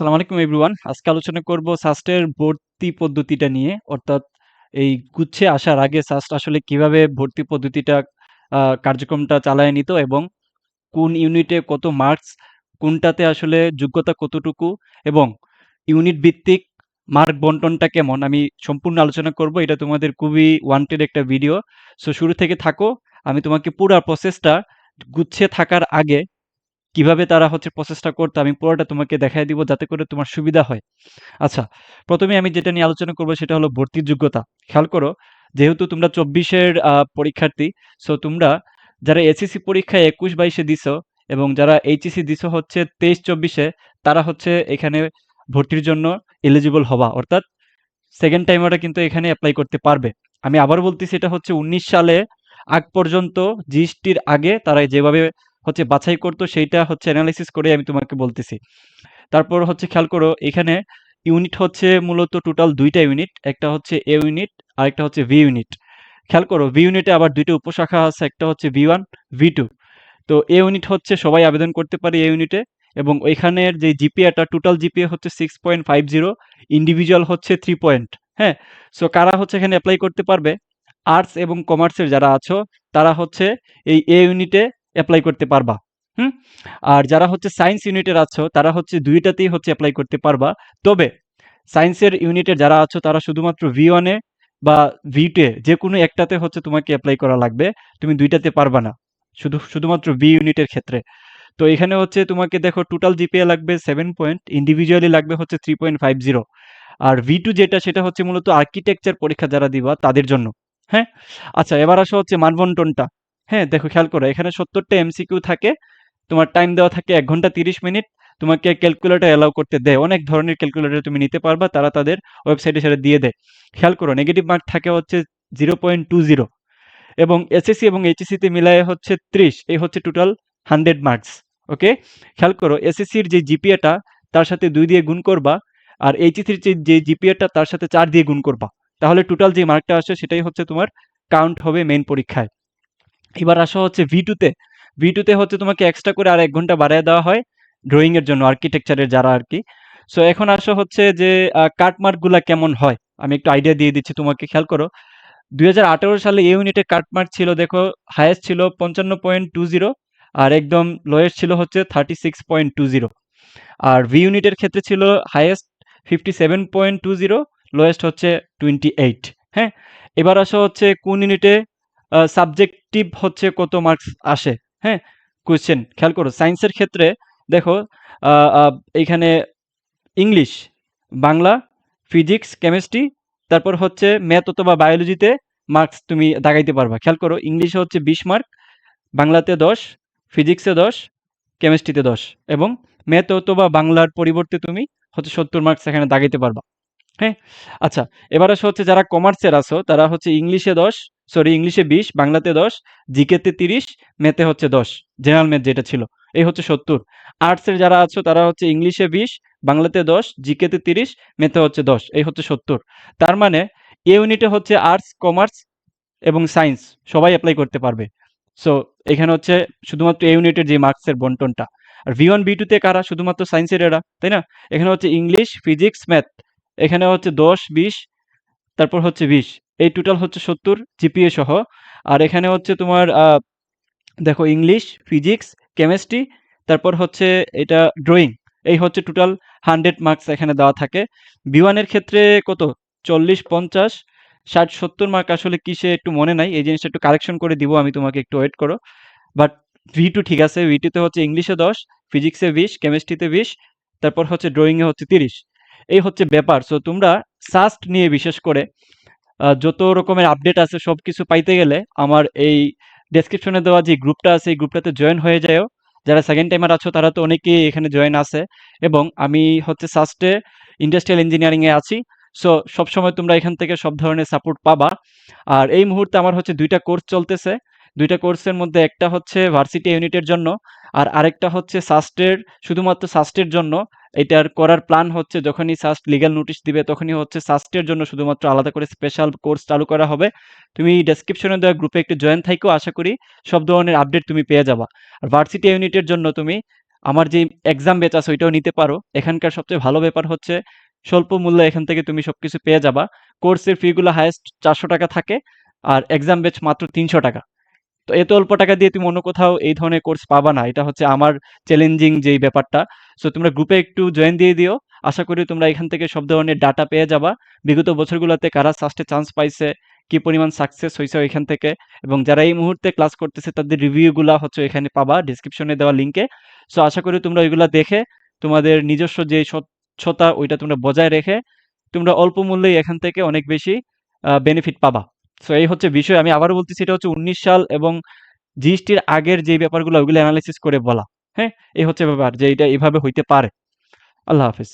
আসসালামু আলাইকুম, এভরিওয়ান। আজকে আলোচনা করব সাস্টের ভর্তি পদ্ধতিটা নিয়ে। অর্থাৎ এই গুচ্ছে আসার আগে সাস্ট আসলে কীভাবে ভর্তি পদ্ধতিটা কার্যক্রমটা চালায় নিত এবং কোন ইউনিটে কত মার্কস, কোনটাতে আসলে যোগ্যতা কতটুকু এবং ইউনিট ভিত্তিক মার্ক বন্টনটা কেমন, আমি সম্পূর্ণ আলোচনা করব। এটা তোমাদের খুবই ওয়ান্টেড একটা ভিডিও সো শুরু থেকে থাকো। আমি তোমাকে পুরো প্রসেসটা গুচ্ছে থাকার আগে কীভাবে তারা হচ্ছে প্রসেসটা করতো, আমি পুরোটা তোমাকে দেখাই দিব যাতে করে তোমার সুবিধা হয়। আচ্ছা প্রথমে আমি যেটা নিয়ে আলোচনা করব সেটা হলো ভর্তির যোগ্যতা। খেয়াল করো, যেহেতু তোমরা চব্বিশের পরীক্ষার্থী সো তোমরা যারা এসএসসি পরীক্ষায় একুশ বাইশে দিছো এবং যারা এইচএসসি দিছো হচ্ছে তেইশ চব্বিশে, তারা হচ্ছে এখানে ভর্তির জন্য এলিজিবল হবা। অর্থাৎ সেকেন্ড টাইম ওরা কিন্তু এখানে অ্যাপ্লাই করতে পারবে। আমি আবার বলতেছি, এটা হচ্ছে উনিশ সালে আগ পর্যন্ত জিএসটির আগে তারা যেভাবে হচ্ছে বাছাই করতো, সেইটা হচ্ছে অ্যানালাইসিস করে আমি তোমাকে বলতেছি। তারপর হচ্ছে খেয়াল করো, এখানে ইউনিট হচ্ছে মূলত টোটাল দুইটা ইউনিট একটা হচ্ছে এ ইউনিট আর একটা হচ্ছে ভি ইউনিট খেয়াল করো ভি ইউনিটে আবার দুইটা উপশাখা আছে, একটা হচ্ছে ভি ওয়ান ভি টু তো এ ইউনিট হচ্ছে সবাই আবেদন করতে পারে এ ইউনিটে এবং ওইখানের যে জিপিএটা টোটাল জিপিএ হচ্ছে six point five zero individual হচ্ছে থ্রি পয়েন্ট হ্যাঁ? সো কারা হচ্ছে এখানে অ্যাপ্লাই করতে পারবে? আর্টস এবং কমার্সের যারা আছো, তারা হচ্ছে এই এ ইউনিটে অ্যাপ্লাই করতে পারবা, হুম? আর যারা হচ্ছে সায়েন্স ইউনিটের আছো, তারা হচ্ছে দুইটাতেই হচ্ছে অ্যাপ্লাই করতে পারবা। তবে সায়েন্সের ইউনিটের যারা আছো, তারা শুধুমাত্র ভি ওয়ানে বা ভি টুয়ে যে কোনো একটাতে হচ্ছে তোমাকে অ্যাপ্লাই করা লাগবে। তুমি দুইটাতে পারবা না, শুধু, শুধুমাত্র বি ইউনিটের ক্ষেত্রে। তো এখানে হচ্ছে তোমাকে দেখো টোটাল জিপিএ লাগবে সেভেন পয়েন্ট ইন্ডিভিজুয়ালি লাগবে হচ্ছে থ্রি পয়েন্ট ফাইভ জিরো আর ভি টু যেটা, সেটা হচ্ছে মূলত আর্কিটেকচার পরীক্ষা যারা দিবা, তাদের জন্য হ্যাঁ? আচ্ছা এবার আসা হচ্ছে মানবন্টনটা। হ্যাঁ দেখো খেয়াল করো, এখানে সত্তরটা এমসিকিউ থাকে, তোমার টাইম দেওয়া থাকে এক ঘণ্টা তিরিশ মিনিট, তোমাকে ক্যালকুলেটর অ্যালাউ করতে দেয়, অনেক ধরনের ক্যালকুলেটর তুমি নিতে পারবা, তারা তাদের ওয়েবসাইটে সেটা দিয়ে দেয়। খেয়াল করো নেগেটিভ মার্ক থাকে হচ্ছে জিরো পয়েন্ট টু জিরো এবং এসএসসি এবং এইচএসসিতে মিলায় হচ্ছে ত্রিশ, এই হচ্ছে টোটাল হান্ড্রেড মার্কস ওকে খেয়াল করো এসএসসির যে জিপিএটা তার সাথে দুই দিয়ে গুণ করবা, আর এইচএসির যে জিপিএটা তার সাথে চার দিয়ে গুণ করবা। তাহলে টোটাল যে মার্কটা আসে, সেটাই হচ্ছে তোমার কাউন্ট হবে মেইন পরীক্ষায়। এবার আসা হচ্ছে ভি টুতে ভি টুতে হচ্ছে তোমাকে এক্সট্রা করে আর এক ঘণ্টা বাড়ায় দেওয়া হয় ড্রয়িং এর জন্য আর্কিটেকচারের যারা আর কি। সো এখন আসা হচ্ছে যে কাটমার্কগুলা কেমন হয়? আমি একটু আইডিয়া দিয়ে দিচ্ছি, তোমাকে খেয়াল করো। দুই হাজার আঠেরো সালে এই ইউনিটে কাটমার্ক ছিল, দেখো হায়েস্ট ছিল পঞ্চান্ন পয়েন্ট টু জিরো আর একদম লোয়েস্ট ছিল হচ্ছে thirty six point two zero আর ভি ইউনিটের ক্ষেত্রে ছিল highest fifty seven point two zero lowest হচ্ছে টোয়েন্টি এইট হ্যাঁ? এবার আসা হচ্ছে কোন ইউনিটে সাবজেক্টিভ হচ্ছে কত মার্কস আসে হ্যাঁ? কোয়েশ্চেন খেয়াল করো সায়েন্সের ক্ষেত্রে দেখো এইখানে ইংলিশ বাংলা ফিজিক্স কেমিস্ট্রি তারপর হচ্ছে ম্যাথ অথবা বায়োলজিতে মার্কস তুমি দাগাইতে পারবা। খেয়াল করো ইংলিশে হচ্ছে বিশ মার্ক বাংলাতে দশ ফিজিক্সে দশ কেমিস্ট্রিতে দশ এবং ম্যাথ অথবা বাংলার পরিবর্তে তুমি হচ্ছে সত্তর মার্কস এখানে দাগাইতে পারবা হ্যাঁ? আচ্ছা এবার আসে হচ্ছে যারা কমার্সের আছো, তারা হচ্ছে ইংলিশে দশ সরি ইংলিশে বিশ, বাংলাতে দশ জিকেতে তিরিশ ম্যাথে হচ্ছে দশ জেনারেল ম্যাথ যেটা ছিল। এই হচ্ছে সত্তর। আর্টসের যারা আছো, তারা হচ্ছে ইংলিশে বিশ, বাংলাতে দশ জিকেতে তিরিশ ম্যাথে হচ্ছে দশ, এই হচ্ছে সত্তর। তার মানে এ ইউনিটে হচ্ছে আর্টস কমার্স এবং সায়েন্স সবাই অ্যাপ্লাই করতে পারবে। সো এখানে হচ্ছে শুধুমাত্র এ ইউনিটের যে মার্কসের বন্টনটা। আর ভি ওয়ান বি টুতে কারা? শুধুমাত্র সায়েন্সের এরা, তাই না? এখানে হচ্ছে ইংলিশ ফিজিক্স ম্যাথ এখানে হচ্ছে দশ, বিশ, তারপর হচ্ছে বিশ। এই টোটাল হচ্ছে সত্তর জিপিএ সহ। আর এখানে হচ্ছে তোমার দেখো ইংলিশ ফিজিক্স কেমিস্ট্রি তারপর হচ্ছে এটা ড্রয়িং এই হচ্ছে টোটাল হান্ড্রেড মার্কস এখানে দেওয়া থাকে। বিওয়ানের ক্ষেত্রে কত? চল্লিশ, পঞ্চাশ, ষাট, সত্তর মার্ক আসলে কিসে একটু মনে নাই। এই জিনিসটা একটু কারেকশন করে দিব, আমি তোমাকে একটু ওয়েট করো। বাট ভি টু ঠিক আছে ভি টুতে হচ্ছে ইংলিশে দশ ফিজিক্সে বিশ কেমিস্ট্রিতে বিশ, তারপর হচ্ছে ড্রয়িংয়ে হচ্ছে তিরিশ। এই হচ্ছে ব্যাপার। সো তোমরা সাস্ট নিয়ে বিশেষ করে যত রকমের আপডেট আছে সব কিছু পাইতে গেলে আমার এই ডেসক্রিপশনে দেওয়া যে গ্রুপটা আছে, এই গ্রুপটাতে জয়েন হয়ে যায়ও। যারা সেকেন্ড টাইমার আছো, তারা তো অনেকেই এখানে জয়েন আছে। এবং আমি হচ্ছে সাস্টে ইন্ডাস্ট্রিয়াল ইঞ্জিনিয়ারিংয়ে আছি। সো সবসময় তোমরা এখান থেকে সব ধরনের সাপোর্ট পাবা। আর এই মুহূর্তে আমার হচ্ছে দুইটা কোর্স চলতেছে। দুইটা কোর্সের মধ্যে একটা হচ্ছে ভার্সিটি ইউনিটের জন্য, আর আরেকটা হচ্ছে সাস্টের শুধুমাত্র সাস্টের জন্য। এটার করার প্ল্যান হচ্ছে যখনই সাস্ট লিগ্যাল নোটিশ দিবে, তখনই হচ্ছে সাস্টের জন্য শুধুমাত্র আলাদা করে স্পেশাল কোর্স চালু করা হবে। তুমি ডেসক্রিপশনে দেওয়া গ্রুপে একটু জয়েন থাকো আশা করি সব ধরনের আপডেট তুমি পেয়ে যাবা। আর ভার্সিটি ইউনিটের জন্য তুমি আমার যে এক্সাম ব্যাচ আছে ওইটাও নিতে পারো। এখানকার সবচেয়ে ভালো ব্যাপার হচ্ছে স্বল্প মূল্যে এখান থেকে তুমি সবকিছু পেয়ে যাবা। কোর্সের ফিগুলো হায়েস্ট চারশো টাকা থাকে, আর এক্সাম ব্যাচ মাত্র তিনশো টাকা। তো এত অল্প টাকা দিয়ে তুমি অন্য কোথাও এই ধরনের কোর্স পাবা না। এটা হচ্ছে আমার চ্যালেঞ্জিং যেই ব্যাপারটা। সো তোমরা গ্রুপে একটু জয়েন দিয়ে দিও। আশা করি তোমরা এখান থেকে সব ধরনের ডাটা পেয়ে যাবা। বিগত বছরগুলোতে কারা সাস্টে চান্স পাইছে, কি পরিমাণ সাকসেস হয়েছে এখান থেকে এবং যারা এই মুহূর্তে ক্লাস করতেছে, তাদের রিভিউগুলো হচ্ছে এখানে পাবা ডিসক্রিপশনে দেওয়া লিঙ্কে সো আশা করি তোমরা ওইগুলো দেখে, তোমাদের নিজস্ব যে স্বচ্ছতা ওইটা তোমরা বজায় রেখে তোমরা অল্প মূল্যেই এখান থেকে অনেক বেশি বেনিফিট পাবা। সো এই হচ্ছে বিষয়। আমি আবারও বলতেছি, এটা হচ্ছে উনিশ সাল এবং জিএসটির আগের যে ব্যাপারগুলো, ওগুলো অ্যানালাইসিস করে বলা। হ্যাঁ? এই হচ্ছে ব্যাপার যে এটা এভাবে হইতে পারে। আল্লাহ হাফিজ।